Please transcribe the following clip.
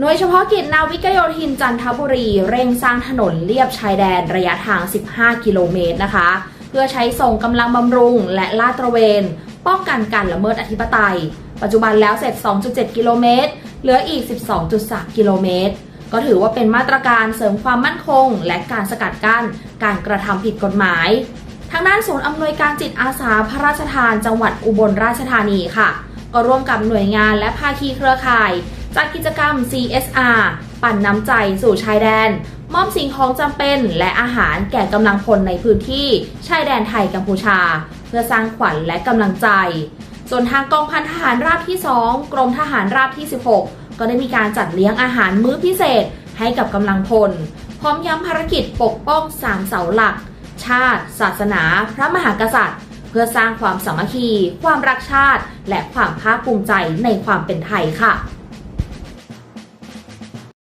หน่วยเฉพาะกิจนาวิกโยธินจันทบุรี เร่งสร้างถนนเลียบชายแดนระยะทาง 15 กิโลเมตรนะคะ เพื่อใช้ส่งกำลังบำรุงและลาดตระเวน ป้องกันการละเมิดอธิปไตย ปัจจุบันแล้วเสร็จ 2.7 กิโลเมตร เหลืออีก 12.3 กิโลเมตร ก็ถือว่าเป็นมาตรการเสริมความมั่นคง และการสกัดกั้นการกระทำผิดกฎหมาย ทางด้านศูนย์อำนวยการจิตอาสาพระราชทานจังหวัดอุบลราชธานีค่ะ ก็ร่วมกับหน่วยงานและภาคีเครือข่าย จัดกิจกรรม CSR ปั่นน้ำใจสู่ชายแดน มอบสิ่งของจำเป็นและอาหารแก่กำลังพลในพื้นที่ชายแดนไทยกัมพูชา เพื่อสร้างขวัญและกำลังใจ ส่วนทางกองพันทหารราบที่ 2 กรมทหารราบที่ 16 ก็ได้มีการจัดเลี้ยงอาหารมื้อพิเศษให้กับกำลังพล พร้อมย้ำภารกิจปกป้องสามเสาหลัก ชาติ ศาสนา พระมหากษัตริย์เพื่อสร้างความสามัคคี ความรักชาติ และความภาคภูมิใจในความเป็นไทยค่ะ